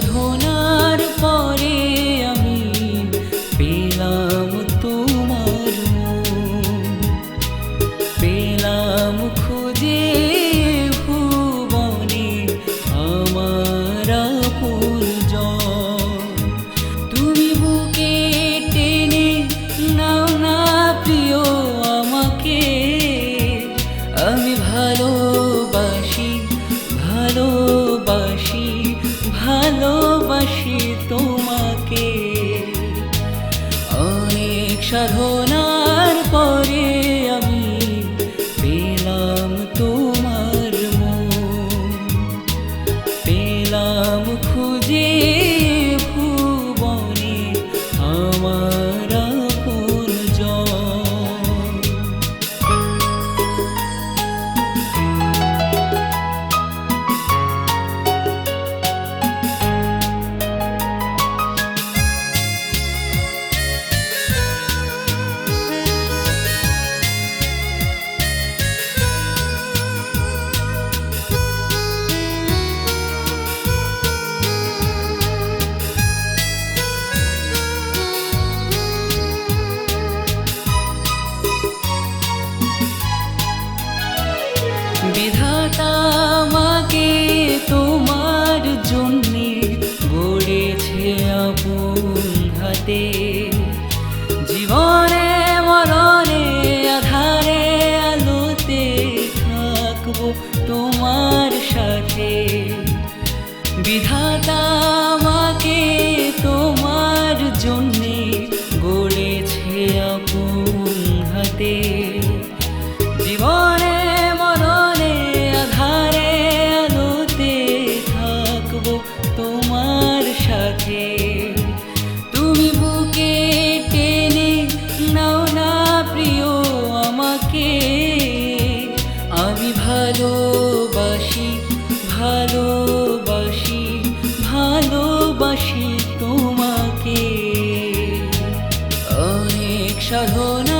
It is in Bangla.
Sadhan that home. তোমার সাথে। বিধাতা আমাকে তোমার জন্যে গড়েছে আপন হাতে। জীবনে মরণে আধারে আলোতে থাকব তোমার সাথে। ভালোবাসি ভালোবাসি ভালোবাসি তোমাকে। অনেক সাধনার